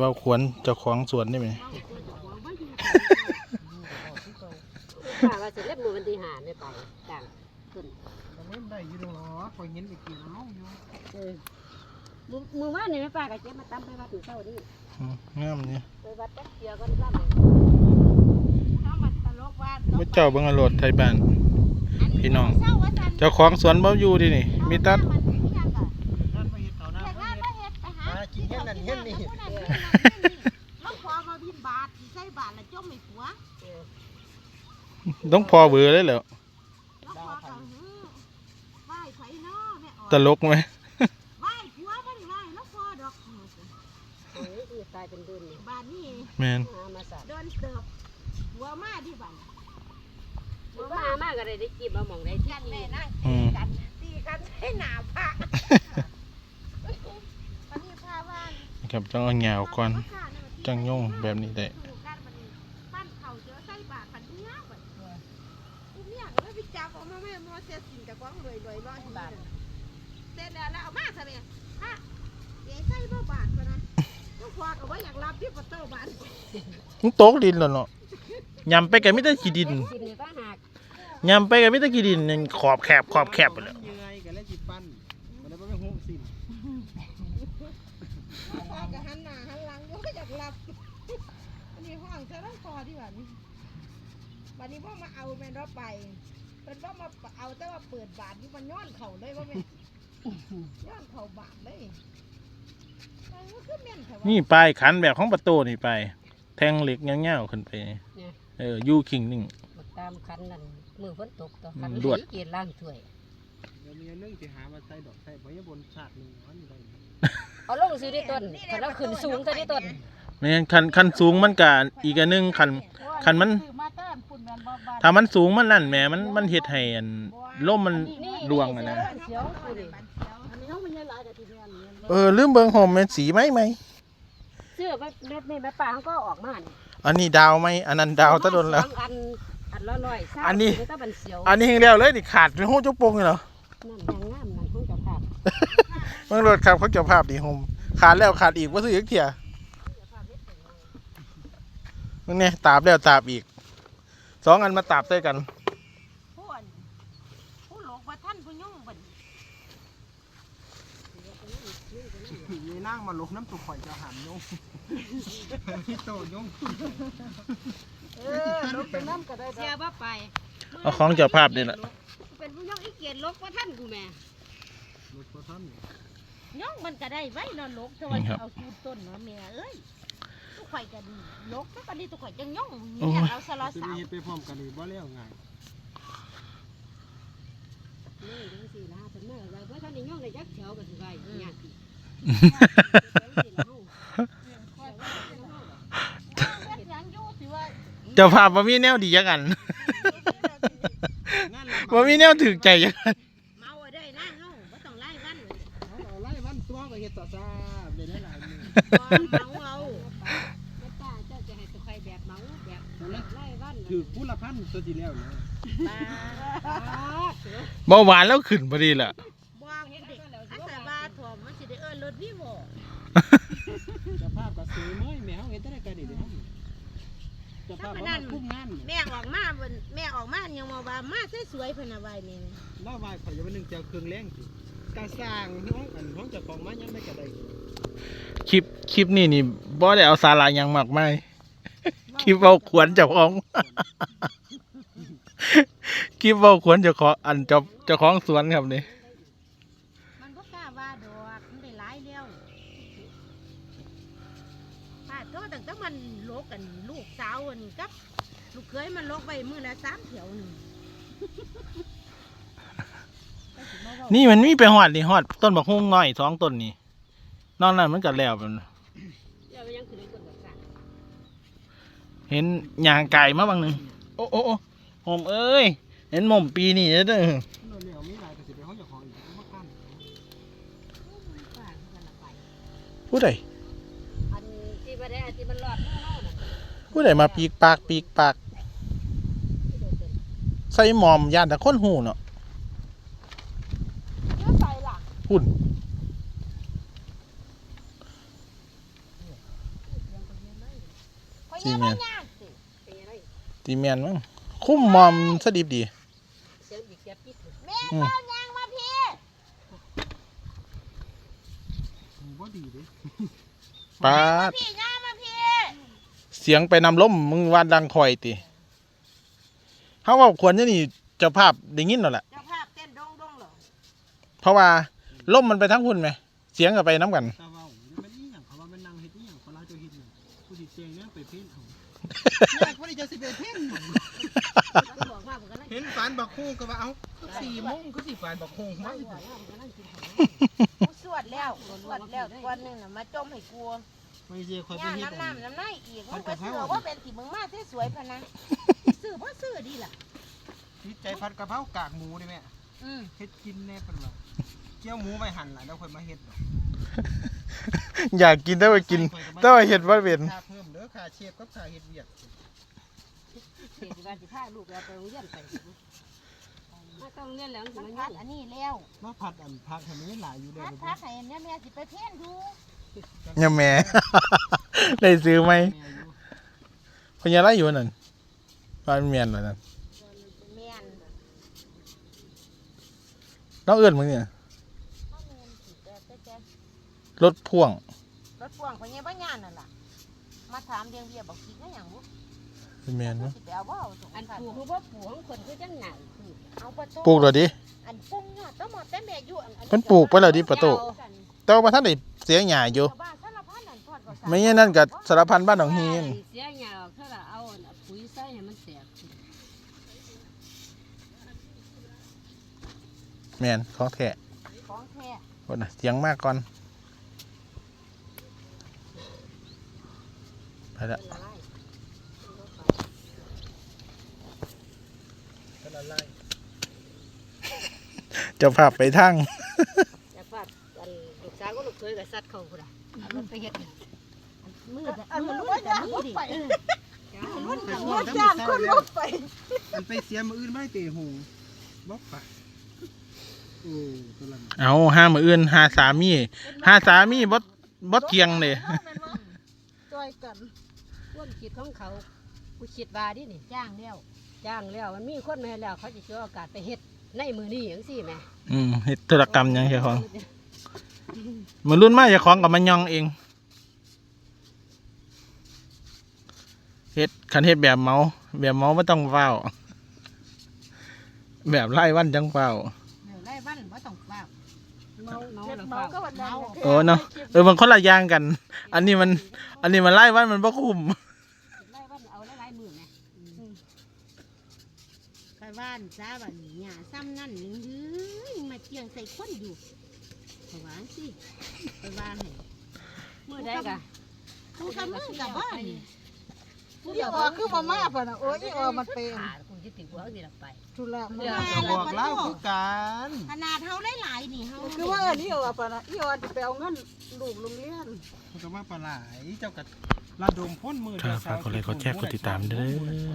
ว่าขวนเจ้าของสวนได้ไหมป้าว่าสิเล็บมือวันที่หาไม่ไปต่างขึ้นแต่ไม่ได้อยู่ดอกหรอคอยเงินไปกินเอาอยู่เออมือมือว่านนี่แม่ป้าก็เจ็บมาตำไปวัดถึงเช้านี่อืมงามเนี่ยไปวัดจักเดียวก็ได้เลยเอามาตลกว่าเมื่อเจ้าเบิ่งเอาโลดไทยบ้านพี่น้อง เจ้าของสวนบ่อยู่ดินี่ มีแตัด นั่นไปเห็ดเขาหน้า แต่ ไป ถ้า เห็ด บ่เฮ็ดไปหา หากินเฮ็ดนั่นเฮ็ดนี่ แล้ว พอมาพิมพ์บาทสิใส่บาทแล้วจมไม่ผัวต้องพอเบื่อเลยเหรอแล้วพอก็หือไหว้ไผเนาะแม่อ่อนตลกไหมไหว้ผัวบ่ได้ไหว้แล้วพอดอกโอ้ยที่ตายเป็นเดือนนี่บาทนี้แมนหามาสัตว์โดนเติบหัวมาที่บ้านมันว่าหามากก็ได้ได้กินมาหมองได้ที่กันแม่นั่งอืมกันตีกันใช้หน้าพระวันนี้พาว่าน ครับต้องเอาเหงาก่อน จังย่งแบบนี้ได้ปั้นเข่าเจอใส่บาทปันเนี้ยบัดกูเนี่ยก็ไปจับออกมาแม่มอเสียสินกับกวางรวยรวยร้อยบาทเสร็จแล้วแล้วเอามาซะแม่ฮะเดี๋ยวใส่บ่บาทก็นะก็พอกับว่าอยากรับที่ประตูบาทมันตกดินแล้วเนาะยำไปกับมิตรขี้ดินกินนี่ก็หักยำไปกับมิตรขี้ดินนี่ขอบแคบขอบแคบไปแล้วเยื่อยกันแล้วจิปั้นมันเลยบ่ไปหูสิ พอกับหันหน้าหันหลังก็อยากรับอันนี้ห้องจะต้องพอที่บ้านนี้ วันนี้พ่อมาเอาแม่นเราไปเป็นว่ามาเอาแต่ว่าเปิดบาทนี่มันย้อนเข่าเลยว่าแม่ย้อนเข่าบาทเลยเออคือแม่นแถวนี่ปลายขันแบบของประตูนี่ไป แทงเหล็กเงี้ยวๆขึ้นไปเนี่ยเออยูคิงหนึ่ง บักตามคันนั่นมือฝนตกต่อคันอืมรวด เกียรล่างถ้วย เดี๋ยวมีอันนึงสิหามาใส่ดอกใส่ใบยะบนชาติหนึงอันนี้ได้ เอาลงซื้อได้ต้นคันเราขึ้นสูงแต่ได้ต้น ไม่งั้นคันคันสูงมันกะอีกอันหนึงคัน คันมันมาเติมคุณแม่นบ่บาทถ้ามันสูงมันนั่นแหมมันมันเฮ็ดให้อันล่มมันนี่รวงอะนะเสียวกูนี่อันนี้เขาไม่ใช่หลายแต่ทีเดียวนี่เออลืมเบิ่งหอมแม่นสีไหมไหมเสื้อเม็ดนี่แม่ป้าเขาก็ออกมานี่อันนี้ดาวไหมอันนั้นดาวตะโดนแล้ว สองอันอันละร้อยสามอันนี้ก็บันเสียวอันนี้เฮงแล้วเลยนี่ขาดเป็นหูจุโปงเลยเหรอ นั่นยังงามนั่นคงจะภาพเมื่อรถครับเขาเก็บภาพดีโฮมขาดแล้วขาดอีกว่าซื้ออีกเถี่ย มึงเนี่ยตาบแล้วตาบอีก สองอันมาตาบใส่กันผู้อันผู้หลงว่าท่านผู้ยุ่งบัดมีนั่งมาลกน้ำตุกข่อยจะหันยงพี่โตยงเออลงไปน้ำก็ได้เสียบ่ไปเอาของเจ้าภาพนี่แหละเป็นผู้ยุ่งอีเกียรลกว่าท่านกูแม่ลกบ่ทันย่องมันก็ได้ไว้นอนลกแต่ว่าเอาสูตรต้นเนาะแม่เอ้ย ตุกข่อยก็ดีลกแล้วก็ดีตุกข่อยจังย่องเนี่ยเอาสละจะสามีวเฮ็ดไปพร้อมกันนี่บ่แล้วง่ายนี่ดูสิล่ะเป็นแม่เราเพราะท่านนี่ย่องในยักษ์เฉียวกันสิไว้ยากอีกเฮ็ดหยังอยู่สิว่าเจ้าภาพว่ามีแนวดีจังกันงานว่ามีแนวถึกใจจังกันเมาได้นะเฮาบ่ต้องไล่วันเลยเอาไล่วันตัวก็เฮ็ดต่อซาได้หลายมื้อ คือผู้ละพันตัวที่แล้วนะเบาหวานแล้วขึ้นพอดีแหละบอกเด็กอันแต่ว่าถ่วมมันสิได้เอิ้นรถวิโวเจ้าภาพก็ซื้อเมื่อยแมวเฮ็ดได้ก็ดีเด้อเจ้าภาพบ่มาคุ้มงานแม่ออกมาบนแม่ออกมายังมาว่ามาสวยๆเพิ่นน่ะไว้แม่เล่าว่าข่อยจะเป็นหนึ่งเจ้าเครื่องแรงสิกาสร้างน้องอันของเจ้าของมายังไม่กระไดคลิปคลิปนี้นี่บ่ได้เอาสาระหยังมากมาย คลิปเอาขวนเจ้าของคลิปเอาขวนเจ้าของอันเจ้าเจ้าของสวนครับนี่มันบ่กล้าว่าดอกมันได้หลายแล้วป้าโตตั้งแต่มันโลกกันลูกสาวอันกับลูกเคยมันโลกไว้มื้อละสามเที่ยวหนึงนี่มันมีไปหอดนี่หอดต้นบักฮุ้งน้อยสองต้นนี่นอกนั้นมันก็แล้วเป็น เจ้ายังขึ้นในต้นบักสัก เห็นยางไก่มาบางหนึ่งโอ้โอ้โอ้หอมเอ้ย เห็นหม่อมปีนี่เด้อโน่นเนี่ยมีหลายก็สิเป็นของเจ้าของอีกบ่คันป้าเขาละไปผู้ใดอันที่บ่ได้อันที่มันรอดมือเฮาน่ะผู้ใดมาปีกปากปีกปาก ที่โดนเป็นใส่หมอมย่านแต่คนหูเนาะเพื่อไปล่ะหุ่นตีแมนยากสิเป็นยังไง ตีแมนมั้งคุ้มมอมสดิบดีเสียงบีบแกบปิดแม่อืมเจ้ายางมาพี่บ่ดีเด้ปาดพี่ยางมาพี่เสียงไปนำล้มมึงวานดังคอยติเขาว่าควรจะนี่เจ้าภาพได้ยินแล้วแหละเจ้าภาพเต้นดงดงเหรอเพราะว่าล้มมันไปทั้งคุณไหมเสียงก็ไปน้ำกันตาเว้ามัน เนี่ยผู้ที่จะสิไปเพ่นหยังมันบอกว่ามันกำลังเห็นฝันบักฮู้ก็ว่าเอ้าสี่โมงก็สิฝันบักฮู้มาบอกว่ามันกำลังกินของกูสวดแล้วสวดแล้ววันหนึงน่ะมาจมให้กูไม่ใช่คอยไปย่างเฮ็ดน้ำอันน้ำน้ำในอีกมึงก็เชื่อว่าเป็นที่มึงมาสวยๆพะนะซื้อบ่ซื้อดีล่ะติดใจผัดกะเพรากากหมูนี่แม่อืมเฮ็ดกินแน่เพิ่นว่าเจียวหมูไปหั่นล่ะแล้วค่อยมาเฮ็ดดอกอยากกินแต่ว่ากินแต่ว่าเห็ดว่าเป็นค่าเพิ่มเด้ อค่าเชฟกับค่าเฮ็ดเวียกเสียที่บ้านที่พาลูกเราไปโรงเรียนไปไม่ต้องเรียนแล้วมัมันนพัยัดงอันนี้แล้วมาผัดอันผักให้มันหลายอยู่เด้อพัดเดี๋ยวพักให้เนี่ยแม่สิไปเพ่นดูเนี่ยแม่ ได้ซื้อไหมแม่อยู่พญาไรอยู่นั่นบ้านเมียนเหรอนั่นแม่นน้องเอื้อนมึงเนี่ยพ่อแม่นสิแต่แต่แต่รถพ่วงรถพ่วงคนนี้บ้านย่านนั่นล่ะ มาถามเรียงเบียบอกคิดนะอย่างบุเมียนกูเนาะสิไปเอาบ่เอาส่งอันคันปลูกคือว่าปลูกของคนคือจังไหนคือเอาประตูปลูกเหรอดิ อันปลูกเนี่ยต้องหมดแต่แม่อยู่อันอัเพิ่นปลูกไปแล้วดิประตูแต่ว่าท่านได้เสียหญ้าอยู่ ชาวบ้านสารพัดนั่นทอดก็สาไม่งั้นนั่นกับสารพันบ้านหนองฮีนเสียหยาเท่าไหร่เอาปุ๋ยใส่ให้มันแตกแมนของแท้ของแท้คนน่ะเสียงมากก่อน ละเป็นละลายก็ละลายเจ้าภาพไปทั้งอยากฟาดอันลูกสาวก็ลูกเคยกับสัตว์เขาพุ่นอะเอามันไปเฮ็ดมืออันมืมัอนรุ่ว่านจะแต่มุมือดดิไปเออรุ่นแต่จะว่ามุดถ้าจ้างมีคนเศร้ามุดไปอันไปเสียมื้ออื่นไม่เตะหูบ่ปะโอ้ตัวละเอาห้ามืออื่นหาสามีหาสามีบดบดเกียงเลยจอยกัน ความคิดของเขากูคิดว่าดินี่จ้างแล้วจ้างแล้วมันมีคนมาให้แล้ว เขาจะช่วยโอกาสไปเฮ็ดในมือนี้อย่างสี่แหม่อืมเฮ็ดธุรกรรมหยังเจ้าของมือรุ่นมาเจ้าของกับมันยองเองเฮ็ดคันเฮ็ดแบบเมา แบบเมาไม่ต้องเฝ้า แบบไล่วันจังเฝ้า เดี๋ยวไล่บ้านบ่ต้องฟ้าเมาเมาเฮ็ดแล้วเมาเฝ้าก็วันนั้นโอ้เนาะเออมันคนละอย่างกัน อันนี้มัน อันนี้มันไล่วันมันบ่คุ้ม ไล่วันเอาหลายๆมือแหม่ ไปบ้านจ้าบ้านหญ้าซ้ำนั่นหนึงเด้อมาเจียงใส่คนอยู่เพราะว่าสิไปบ้านให้มือใดกะกูกับมึงกับบ้านอีออคือมามาป่ะนะโอ้ยอีออมันเป็นขากูจะติดหัวสิละไปทุระมันก็บอกเล่าคือกันขนาดเฮาหลายๆนี่เฮาคือว่าอันนี้ออป่ะนะอีออจะไปเอาเงินลูกโรงเรียนมันก็มาปลาไหลเจ้ากัดระดมพ่นมือถ้าฝากกดไลค์กดแชร์กดติดตามเด้อ